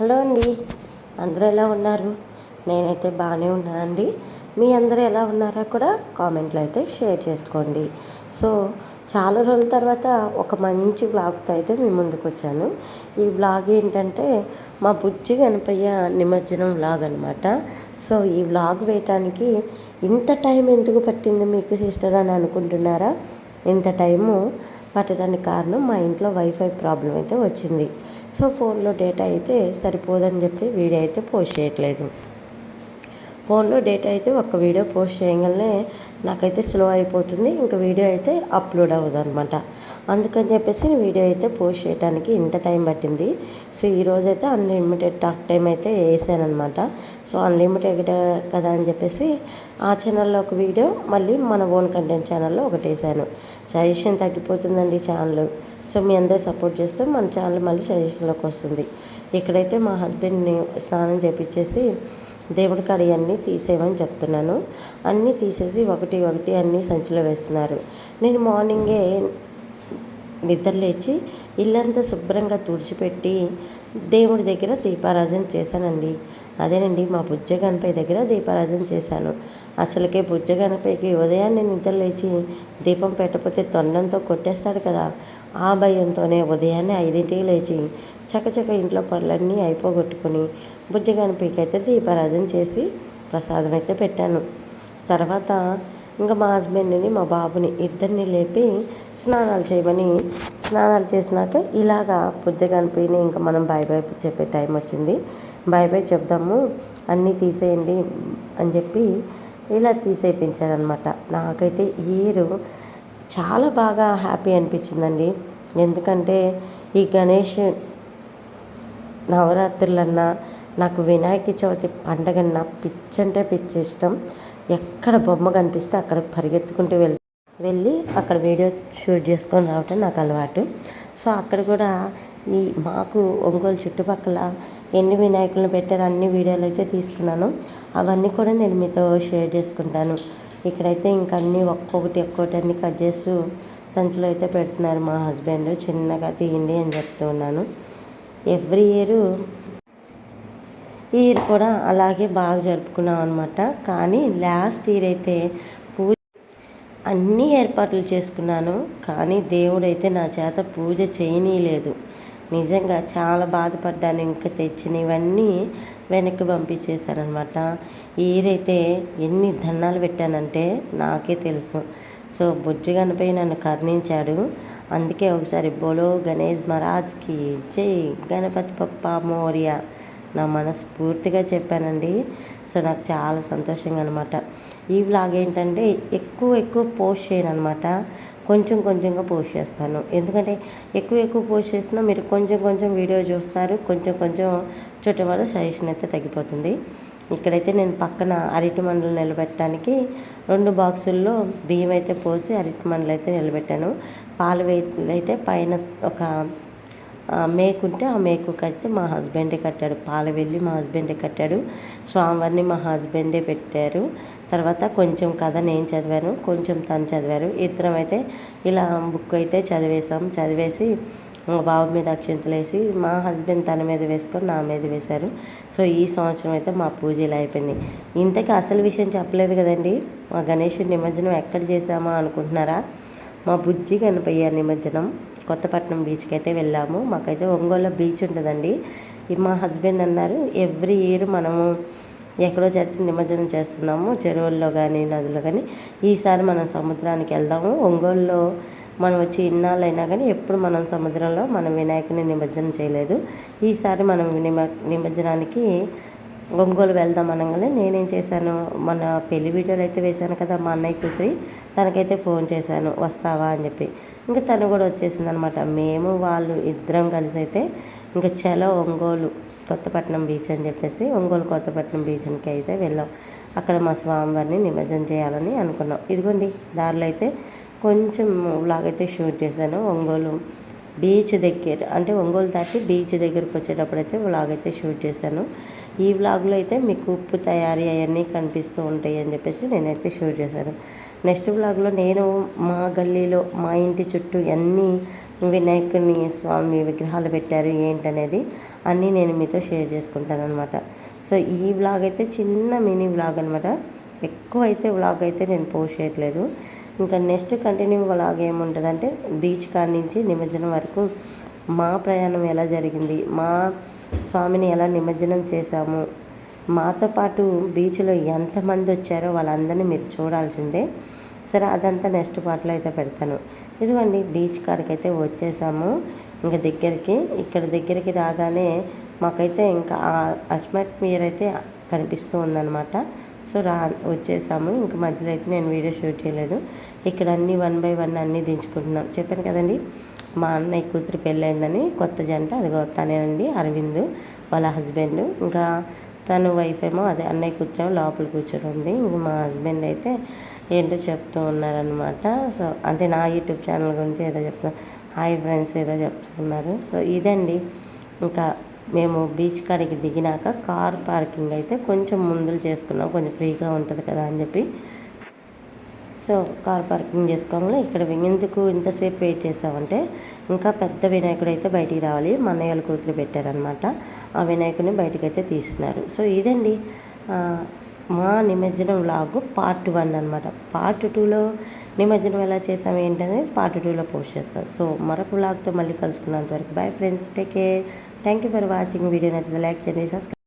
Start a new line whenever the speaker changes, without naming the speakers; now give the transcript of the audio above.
Hello అండి. అందరూ ఎలా ఉన్నారు? నేనైతే బాగానే ఉన్నానండి. మీ అందరూ ఎలా ఉన్నారో కూడా కామెంట్లో అయితే షేర్ చేసుకోండి. సో చాలా రోజుల తర్వాత ఒక మంచి వ్లాగ్తో అయితే మీ ముందుకు వచ్చాను. ఈ వ్లాగ్ ఏంటంటే మా బుజ్జి గణపయ్య నిమజ్జనం వ్లాగ్ అనమాట సో ఈ వ్లాగ్ వేయటానికి ఇంత టైం ఎందుకు పట్టింది మీకు సిస్టర్ అని అనుకుంటున్నారా? ఇంత టైము పట్టడానికి కారణం మా ఇంట్లో వైఫై ప్రాబ్లం అయితే వచ్చింది. సో ఫోన్లో డేటా అయితే సరిపోదని చెప్పి వీడియో అయితే పోస్ట్ చేయట్లేదు. ఫోన్లో డేటా అయితే ఒక్క వీడియో పోస్ట్ చేయగానే నాకైతే స్లో అయిపోతుంది. ఇంకా వీడియో అయితే అప్లోడ్ అవ్వదు అనమాట అందుకని చెప్పేసి వీడియో అయితే పోస్ట్ చేయడానికి ఇంత టైం పట్టింది. సో ఈరోజు అయితే అన్లిమిటెడ్ టాక్ టైం అయితే వేసాను అనమాట సో అన్లిమిటెడ్ కదా అని చెప్పేసి ఆ ఛానల్లో ఒక వీడియో మళ్ళీ మన ఓన్ కంటెంట్ ఛానల్లో ఒకటి వేసాను. సజెషన్ తగ్గిపోతుందండి ఛానల్. సో మీ అందరూ సపోర్ట్ చేస్తే మన ఛానల్ మళ్ళీ సజెషన్లోకి వస్తుంది. ఇక్కడైతే మా హస్బెండ్ని స్నానం చేపించేసి దేవుడి కాడ అన్నీ తీసేయమని చెప్తున్నాను. అన్నీ తీసేసి ఒకటి ఒకటి అన్నీ సంచిలో వేస్తున్నారు. నేను మార్నింగే నిద్రలేచి ఇల్లంతా శుభ్రంగా తుడిచిపెట్టి దేవుడి దగ్గర దీపారాజన చేశానండి. అదేనండి మా బుజ్జ గణపయ్య దగ్గర దీపారాజన చేశాను. అసలుకే బుజ్జ గణపయ్యకి ఉదయాన్నే నిద్రలేచి దీపం పెట్టకపోతే తొండంతో కొట్టేస్తాడు కదా. ఆ భయంతోనే ఉదయాన్నే ఐదింటికి లేచి చకచక ఇంట్లో పనులన్నీ అయిపోగొట్టుకుని బుజ్జ గణపయ్యకి అయితే దీపారాజన చేసి ప్రసాదం అయితే పెట్టాను. తర్వాత ఇంకా మా హస్బెండ్ని మా బాబుని ఇద్దరిని లేపి స్నానాలు చేయమని స్నానాలు చేసినాక ఇలాగా పుజ్జ కనిపిని ఇంకా మనం బాయ్ బాయ్ చెప్పే టైం వచ్చింది. బాయ్ బాయ్ చెప్దాము అన్నీ తీసేయండి అని చెప్పి ఇలా తీసేపించారనమాట నాకైతే ఇయర్ చాలా బాగా హ్యాపీ అనిపించిందండి. ఎందుకంటే ఈ గణేష్ నవరాత్రులన్నా నాకు వినాయక చవితి పండగన్నా పిచ్చంటే పిచ్చి ఇష్టం. ఎక్కడ బొమ్మ కనిపిస్తే అక్కడ పరిగెత్తుకుంటూ వెళ్ వెళ్ళి అక్కడ వీడియో షూట్ చేసుకొని రావటం నాకు అలవాటు. సో అక్కడ కూడా ఈ మాకు ఒంగోలు చుట్టుపక్కల ఎన్ని వినాయకులను పెట్టారో అన్ని వీడియోలు అయితే తీసుకున్నాను. అవన్నీ కూడా నేను మీతో షేర్ చేసుకుంటాను. ఇక్కడైతే ఇంక అన్నీ ఒక్కొక్కటి ఒక్కొక్కటి అన్ని కట్ చేస్తూ సంచిలో అయితే పెడుతున్నారు మా హస్బెండ్. చిన్నగా తీయండి అని చెప్తూ ఉన్నాను. ఎవ్రీ ఇయర్ ఇయర్ కూడా అలాగే బాగా జరుపుకున్నాం అనమాట కానీ లాస్ట్ ఇయర్ అయితే పూజ అన్ని ఏర్పాట్లు చేసుకున్నాను. కానీ దేవుడైతే నా చేత పూజ చేయనీయలేదు. నిజంగా చాలా బాధపడ్డాను. ఇంకా తెచ్చినవన్నీ వెనక్కి పంపించేశారనమాట ఈరైతే ఎన్ని దండాలు పెట్టానంటే నాకే తెలుసు. సో బుజ్జి గణపై నన్ను కర్ణించాడు. అందుకే ఒకసారి బోలో గణేష్ మహారాజ్కి జై గణపతి పప్ప మోరియా నా మనస్ఫూర్తిగా చెప్పానండి. సో నాకు చాలా సంతోషంగా అనమాట ఈ వ్లాగ్ ఏంటంటే ఎక్కువ ఎక్కువ పోస్ట్ చేయను అనమాట కొంచెం కొంచెంగా పోస్ట్ చేస్తాను. ఎందుకంటే ఎక్కువ ఎక్కువ పోస్ట్ చేసినా మీరు కొంచెం కొంచెం వీడియో చూస్తారు. కొంచెం కొంచెం చుట్టూ వల్ల సజెషన్ అయితే తగ్గిపోతుంది. ఇక్కడైతే నేను పక్కన అరటి మండలు నిలబెట్టడానికి రెండు బాక్సుల్లో బియ్యం అయితే పోసి అరటి మండలు అయితే నిలబెట్టాను. పాలు అయితే పైన ఒక మేకు ఉంటే ఆ మేకు కడితే మా హస్బెండే కట్టాడు. పాల వెళ్ళి మా హస్బెండే కట్టాడు. స్వామివారిని మా హస్బెండే పెట్టారు. తర్వాత కొంచెం కథ నేను చదివాను కొంచెం తను చదివారు. ఇద్దరం అయితే ఇలా బుక్ అయితే చదివేసాం చదివేసి మా బాబు మీద అక్షంతలు వేసి మా హస్బెండ్ తన మీద వేసుకొని నా మీద వేశారు. సో ఈ సంవత్సరం అయితే మా పూజ ఇలా అయిపోయింది ఇంతకీ అసలు విషయం చెప్పలేదు కదండి. మా గణేషుడి నిమజ్జనం ఎక్కడ చేసామా అనుకుంటున్నారా? మా బుజ్జి కనిపోయారు నిమజ్జనం కొత్తపట్నం బీచ్కి అయితే వెళ్ళాము. మాకైతే ఒంగోలు బీచ్ ఉంటుందండి. మా హస్బెండ్ అన్నారు ఎవ్రీ ఇయర్ మనము ఎక్కడో చదివి నిమజ్జనం చేస్తున్నాము. చెరువుల్లో కానీ నదుల్లో కానీ ఈసారి మనం సముద్రానికి వెళ్దాము. ఒంగోలులో మనం వచ్చి ఇన్నాళ్ళైనా కానీ ఎప్పుడు మనం సముద్రంలో మనం వినాయకుని నిమజ్జనం చేయలేదు. ఈసారి మనం నిమ నిమజ్జనానికి ఒంగోలు వెళ్దాం అనగానే నేనేం చేశాను మన పెళ్ళి వీడియోలు అయితే వేశాను కదా మా అన్నయ్య కూతురి తనకైతే ఫోన్ చేశాను వస్తావా అని చెప్పి. ఇంకా తను కూడా వచ్చేసింది అనమాట మేము వాళ్ళు ఇద్దరం కలిసి అయితే ఇంకా చలో ఒంగోలు కొత్తపట్నం బీచ్ అని చెప్పేసి ఒంగోలు కొత్తపట్నం బీచ్కి అయితే వెళ్ళాం. అక్కడ మా స్వామివారిని నిమజ్జనం చేయాలని అనుకున్నాం. ఇదిగోండి దారిలో అయితే కొంచెం లాగైతే షూట్ చేశాను. ఒంగోలు బీచ్ దగ్గర అంటే ఒంగోలు దాటి బీచ్ దగ్గరికి వచ్చేటప్పుడు అయితే వ్లాగ్ అయితే షూట్ చేశాను. ఈ వ్లాగ్లో అయితే మీకు ఉప్పు తయారీ అవన్నీ కనిపిస్తూ ఉంటాయి అని చెప్పేసి నేనైతే షూట్ చేశాను. నెక్స్ట్ వ్లాగ్లో నేను మా గల్లీలో మా ఇంటి చుట్టూ అన్ని వినాయకుని స్వామి విగ్రహాలు పెట్టారు ఏంటనేది అన్నీ నేను మీతో షేర్ చేసుకుంటాను అనమాట సో ఈ వ్లాగ్ అయితే చిన్న మినీ వ్లాగ్ అనమాట ఎక్కువ అయితే వ్లాగ్ అయితే నేను పోస్ట్ చేయట్లేదు. ఇంకా నెక్స్ట్ కంటిన్యూ వ్లాగ్ ఏముంటుందంటే బీచ్ కాడి నుంచి నిమజ్జనం వరకు మా ప్రయాణం ఎలా జరిగింది మా స్వామిని ఎలా నిమజ్జనం చేశాము? మాతో పాటు బీచ్లో ఎంతమంది వచ్చారో వాళ్ళందరినీ మీరు చూడాల్సిందే. సరే అదంతా నెక్స్ట్ పార్ట్లో అయితే పెడతాను. ఇదిగోండి బీచ్ కాడికైతే వచ్చేసాము. ఇంకా దగ్గరికి ఇక్కడ దగ్గరికి రాగానే మాకైతే ఇంకా అస్మట్ మీర్ అయితే కనిపిస్తూ ఉందన్నమాట. సో రా వచ్చేసాము. ఇంక మధ్యలో అయితే నేను వీడియో షూట్ చేయలేదు. ఇక్కడ అన్నీ వన్ బై వన్ అన్నీ దించుకుంటున్నాం. చెప్పాను కదండి? మా అన్నయ్య కూతురు పెళ్ళైందని కొత్త జంట అదిగో తనేనండి అరవింద్ వాళ్ళ హస్బెండ్. ఇంకా తను వైఫ్ ఏమో అదే అన్నయ్య కూర్చొని లోపల కూర్చొని ఉంది ఇంక మా హస్బెండ్ అయితే ఏంటో చెప్తూ ఉన్నారనమాట సో అంటే నా యూట్యూబ్ ఛానల్ గురించి ఏదో చెప్తున్నా హాయ్ ఫ్రెండ్స్ ఏదో చెప్తున్నారు. సో ఇదండి. ఇంకా మేము బీచ్ కాడికి దిగినాక కార్ పార్కింగ్ అయితే కొంచెం ముందులు చేసుకున్నాం. కొంచెం ఫ్రీగా ఉంటుంది కదా అని చెప్పి. సో కార్ పార్కింగ్ చేసుకోవాలి ఇక్కడ ఎందుకు ఇంతసేపు వెయిట్ చేసామంటే ఇంకా పెద్ద వినాయకుడు అయితే బయటికి రావాలి. మా అన్నయ్య కూతురు పెట్టారనమాట ఆ వినాయకుడిని బయటకు అయితే తీస్తున్నారు. సో ఇదండి మా నిమజ్జనం వ్లాగ్ పార్ట్ వన్ అనమాట పార్ట్ టూలో నిమజ్జనం ఎలా చేసాము ఏంటనేది పార్ట్ టూలో పోస్ట్ చేస్తాను సో మరొక వ్లాగ్తో మళ్ళీ కలుసుకున్నంత వరకు. Bye friends take care thank you for watching video నచ్చితే లైక్ చేయండి సబ్స్క్రైబ్